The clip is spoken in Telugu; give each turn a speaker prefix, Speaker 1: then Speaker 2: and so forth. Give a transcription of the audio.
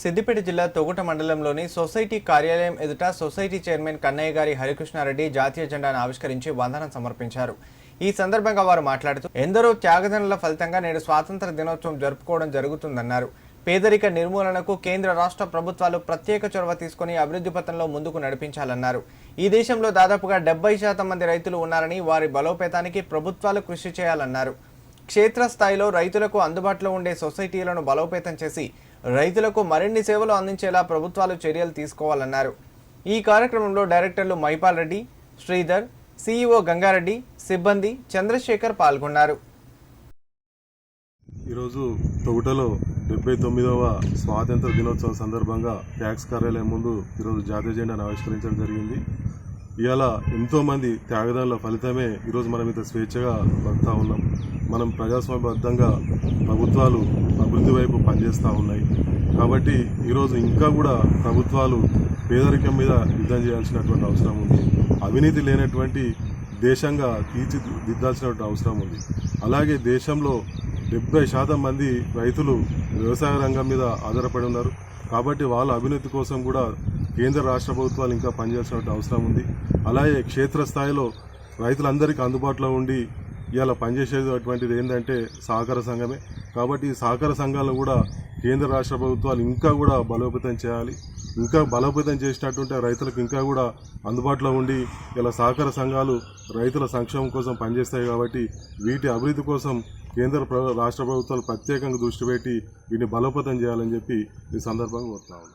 Speaker 1: సిద్దిపేట జిల్లా తొగుట మండలంలోని సొసైటీ కార్యాలయం ఎదుట సొసైటీ చైర్మన్ కన్నయ్య గారి హరికృష్ణారెడ్డి జాతీయ జెండాను ఆవిష్కరించి వందనం సమర్పించారు. ఈ సందర్భంగా వారు మాట్లాడుతూ ఎందరో త్యాగదనుల ఫలితంగా నేడు స్వాతంత్ర దినోత్సవం జరుపుకోవడం జరుగుతుందన్నారు. పేదరిక నిర్మూలనకు కేంద్ర రాష్ట్ర ప్రభుత్వాలు ప్రత్యేక చొరవ తీసుకుని అభివృద్ధి పథంలో ముందుకు నడిపించాలన్నారు. ఈ దేశంలో దాదాపుగా డెబ్బై శాతం మంది రైతులు ఉన్నారని వారి బలోపేతానికి ప్రభుత్వాలు కృషి చేయాలన్నారు. క్షేత్రస్థాయిలో రైతులకు అందుబాటులో ఉండే సొసైటీలను బలోపేతం చేసి రైతులకు మరిన్ని సేవలు అందించేలా ప్రభుత్వాలు చర్యలు తీసుకోవాలన్నారు. ఈ కార్యక్రమంలో డైరెక్టర్లు మైపాల్ రెడ్డి శ్రీధర్ సీఈఓ గంగారెడ్డి సిబ్బంది చంద్రశేఖర్ పాల్గొన్నారు.
Speaker 2: ఈరోజు తొగుటలో డెబ్బై తొమ్మిదవ స్వాతంత్ర దినోత్సవం సందర్భంగా ట్యాక్స్ కార్యాలయం ముందు ఈరోజు జాతీయ జెండాను ఆవిష్కరించడం జరిగింది. ఇవాళ ఎంతోమంది త్యాగదానుల ఫలితమే ఈరోజు మనం ఇంత స్వేచ్ఛగా బతుకుతా ఉన్నాం. మనం ప్రజాస్వామ్యబద్ధంగా ప్రభుత్వాలు అభివృద్ధి వైపు పనిచేస్తూ ఉన్నాయి. కాబట్టి ఈరోజు ఇంకా కూడా ప్రభుత్వాలు పేదరికం మీద యుద్ధం చేయాల్సినటువంటి అవసరం ఉంది. అవినీతి లేనటువంటి దేశంగా తీర్చిదిద్దాల్సినటువంటి అవసరం ఉంది. అలాగే దేశంలో డెబ్బై శాతం మంది రైతులు వ్యవసాయ రంగం మీద ఆధారపడి ఉన్నారు. కాబట్టి వాళ్ళ అభివృద్ధి కోసం కూడా కేంద్ర రాష్ట్ర ప్రభుత్వాలు ఇంకా పనిచేయాల్సిన అవసరం ఉంది. అలాగే క్షేత్రస్థాయిలో రైతులందరికీ అందుబాటులో ఉండి ఇవాళ పనిచేసేటువంటిది ఏంటంటే సహకార సంఘమే. కాబట్టి ఈ సహకార సంఘాలు కూడా కేంద్ర రాష్ట్ర ప్రభుత్వాలు ఇంకా కూడా బలోపేతం చేయాలి. ఇంకా బలోపేతం చేసినట్టుంటే రైతులకు ఇంకా కూడా అందుబాటులో ఉండి ఇలా సహకార సంఘాలు రైతుల సంక్షేమం కోసం పనిచేస్తాయి కాబట్టి వీటి అభివృద్ధి కోసం కేంద్ర ప్ర- రాష్ట్ర ప్రభుత్వాలు ప్రత్యేకంగా దృష్టి పెట్టి వీటిని బలోపేతం చేయాలని చెప్పి ఈ సందర్భంగా కోరుతున్నాను